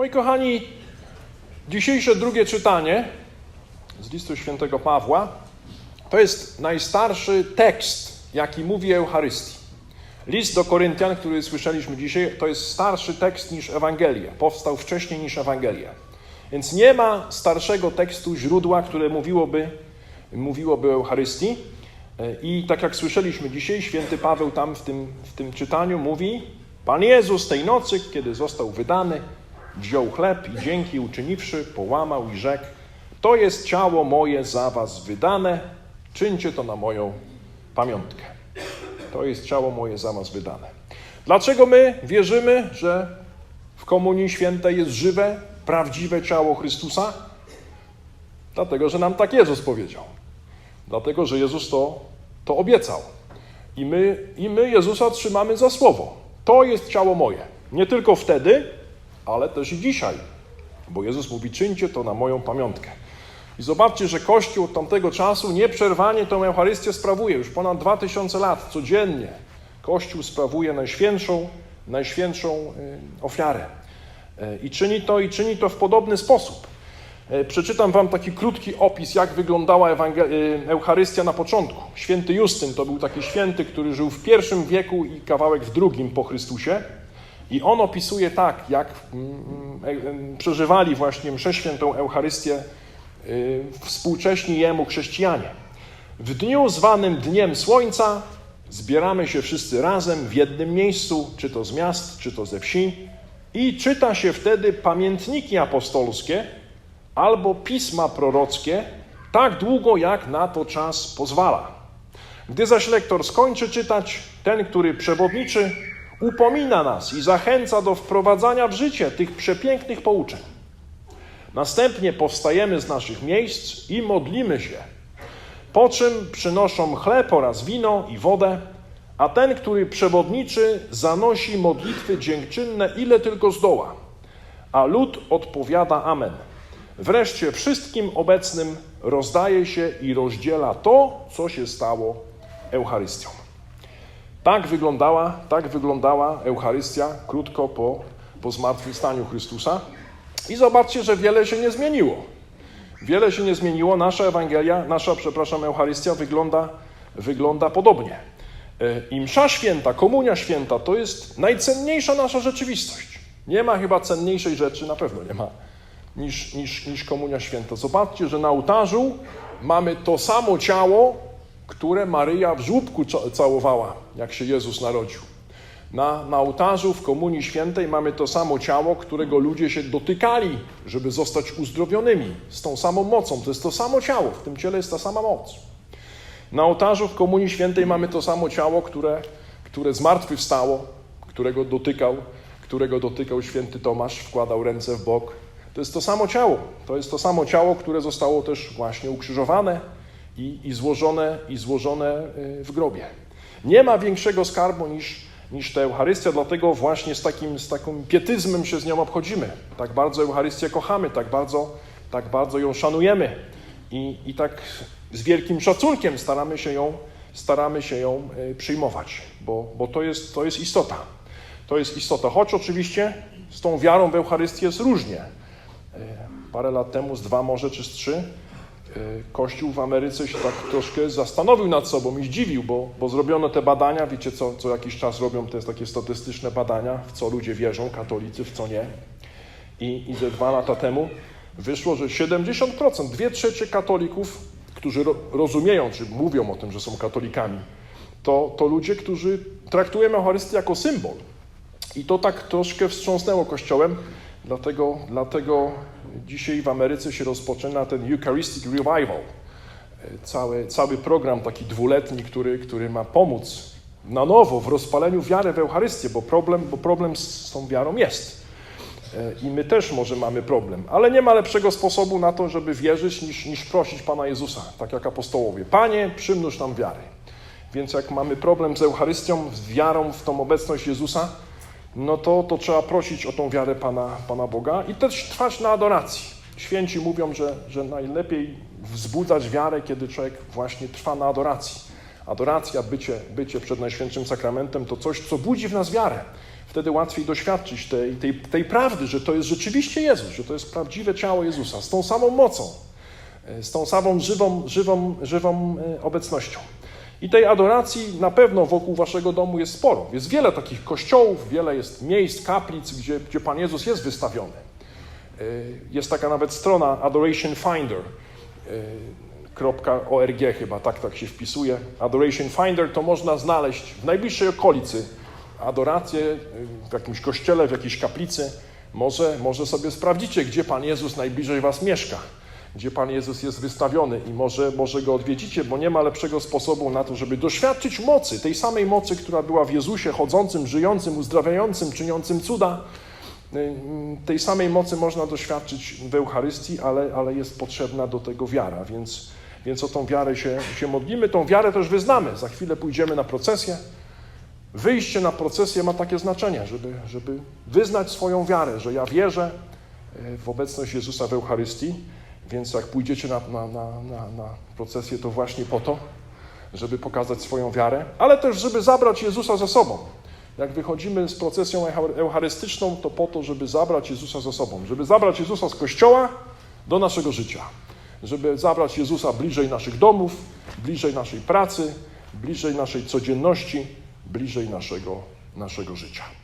Moi kochani, dzisiejsze drugie czytanie z listu świętego Pawła to jest najstarszy tekst, jaki mówi Eucharystii. List do Koryntian, który słyszeliśmy dzisiaj, to jest starszy tekst niż Ewangelia. Powstał wcześniej niż Ewangelia. Więc nie ma starszego tekstu, źródła, które mówiłoby, mówiłoby o Eucharystii. I tak jak słyszeliśmy dzisiaj, święty Paweł tam w tym, w tym czytaniu mówi: Pan Jezus tej nocy, kiedy został wydany, wziął chleb i dzięki uczyniwszy, połamał i rzekł: To jest ciało moje za was wydane, czyńcie to na moją pamiątkę. To jest ciało moje za was wydane. Dlaczego my wierzymy, że w Komunii Świętej jest żywe, prawdziwe ciało Chrystusa? Dlatego, że nam tak Jezus powiedział. Dlatego, że Jezus to, to obiecał. I my, I my Jezusa trzymamy za słowo. To jest ciało moje. Nie tylko wtedy, ale też i dzisiaj. Bo Jezus mówi, czyńcie to na moją pamiątkę. I zobaczcie, że Kościół od tamtego czasu nieprzerwanie tę Eucharystię sprawuje. Już ponad 2000 lat, codziennie. Kościół sprawuje najświętszą, najświętszą ofiarę. I czyni to, i czyni to w podobny sposób. Przeczytam wam taki krótki opis, jak wyglądała Eucharystia na początku. Święty Justyn to był taki święty, który żył w pierwszym wieku i kawałek w drugim po Chrystusie. I on opisuje tak, jak przeżywali właśnie mszę świętą Eucharystię współcześni jemu chrześcijanie. W dniu zwanym Dniem Słońca zbieramy się wszyscy razem w jednym miejscu, czy to z miast, czy to ze wsi, i czyta się wtedy pamiętniki apostolskie albo pisma prorockie, tak długo jak na to czas pozwala. Gdy zaś lektor skończy czytać, ten, który przewodniczy, upomina nas i zachęca do wprowadzania w życie tych przepięknych pouczeń. Następnie powstajemy z naszych miejsc i modlimy się, po czym przynoszą chleb oraz wino i wodę, a ten, który przewodniczy, zanosi modlitwy dziękczynne, ile tylko zdoła, a lud odpowiada Amen. Wreszcie wszystkim obecnym rozdaje się i rozdziela to, co się stało Eucharystią. Tak wyglądała, tak wyglądała Eucharystia krótko po, po zmartwychwstaniu Chrystusa. I zobaczcie, że wiele się nie zmieniło. Wiele się nie zmieniło. Nasza Ewangelia, nasza, przepraszam, Eucharystia wygląda, wygląda podobnie. I msza święta, komunia święta to jest najcenniejsza nasza rzeczywistość. Nie ma chyba cenniejszej rzeczy, na pewno nie ma, niż, niż, niż komunia święta. Zobaczcie, że na ołtarzu mamy to samo ciało, które Maryja w żłóbku całowała, jak się Jezus narodził. Na, na ołtarzu w Komunii Świętej mamy to samo ciało, którego ludzie się dotykali, żeby zostać uzdrowionymi z tą samą mocą. To jest to samo ciało, w tym ciele jest ta sama moc. Na ołtarzu w Komunii Świętej mamy to samo ciało, które, które zmartwychwstało, którego dotykał, którego dotykał święty Tomasz, wkładał ręce w bok. To jest to samo ciało. To jest to samo ciało, które zostało też właśnie ukrzyżowane i, i, złożone, i złożone w grobie. Nie ma większego skarbu niż, niż ta Eucharystia, dlatego właśnie z takim, z takim pietyzmem się z nią obchodzimy. Tak bardzo Eucharystię kochamy, tak bardzo, tak bardzo ją szanujemy i, i tak z wielkim szacunkiem staramy się ją, staramy się ją przyjmować, bo, bo to, jest, to jest istota. To jest istota, choć oczywiście z tą wiarą w Eucharystię jest różnie. Parę lat temu, z dwa może czy z trzy, Kościół w Ameryce się tak troszkę zastanowił nad sobą i zdziwił, bo, bo zrobiono te badania, wiecie co, co jakiś czas robią te takie statystyczne badania, w co ludzie wierzą, katolicy, w co nie. I, i ze dwa lata temu wyszło, że 70%, dwie trzecie katolików, którzy ro, rozumieją, czy mówią o tym, że są katolikami, to, to ludzie, którzy traktują Eucharystię jako symbol. I to tak troszkę wstrząsnęło Kościołem, dlatego, dlatego dzisiaj w Ameryce się rozpoczyna ten Eucharistic Revival. Cały, cały program taki dwuletni, który, który ma pomóc na nowo w rozpaleniu wiary w Eucharystię, bo problem, bo problem z tą wiarą jest. I my też może mamy problem, ale nie ma lepszego sposobu na to, żeby wierzyć, niż, niż prosić Pana Jezusa, tak jak apostołowie. Panie, przymnóż nam wiary. Więc jak mamy problem z Eucharystią, z wiarą w tą obecność Jezusa, no to, to trzeba prosić o tą wiarę Pana, Pana Boga i też trwać na adoracji. Święci mówią, że, że najlepiej wzbudzać wiarę, kiedy człowiek właśnie trwa na adoracji. Adoracja, bycie, bycie przed Najświętszym Sakramentem to coś, co budzi w nas wiarę. wtedy łatwiej doświadczyć tej, tej, tej prawdy, że to jest rzeczywiście Jezus, że to jest prawdziwe ciało Jezusa, z tą samą mocą, e, z tą samą żywą, żywą, żywą e, obecnością. I tej adoracji na pewno wokół waszego domu jest sporo. Jest wiele takich kościołów, wiele jest miejsc, kaplic, gdzie, gdzie Pan Jezus jest wystawiony. E, Jest taka nawet strona Adoration Finder. e, .org chyba, tak, tak się wpisuje. Adoration Finder to można znaleźć w najbliższej okolicy adorację y, w jakimś kościele, w jakiejś kaplicy. Może, może sobie sprawdzicie, gdzie Pan Jezus najbliżej Was mieszka, gdzie Pan Jezus jest wystawiony i może, może Go odwiedzicie, bo nie ma lepszego sposobu na to, żeby doświadczyć mocy, tej samej mocy, która była w Jezusie, chodzącym, żyjącym, uzdrawiającym, czyniącym cuda. Y, Tej samej mocy można doświadczyć w Eucharystii, ale, ale jest potrzebna do tego wiara, więc, więc o tą wiarę się, się modlimy. Tą wiarę też wyznamy. Za chwilę pójdziemy na procesję. Wyjście na procesję ma takie znaczenie, żeby, żeby wyznać swoją wiarę, że ja wierzę e, w obecność Jezusa w Eucharystii, więc jak pójdziecie na, na, na, na, procesję, to właśnie po to, żeby pokazać swoją wiarę, ale też, żeby zabrać Jezusa ze sobą. Jak wychodzimy z procesją eucha- eucharystyczną, to po to, żeby zabrać Jezusa ze sobą, żeby zabrać Jezusa z kościoła do naszego życia, żeby zabrać Jezusa bliżej naszych domów, bliżej naszej pracy, bliżej naszej codzienności, bliżej naszego, naszego życia.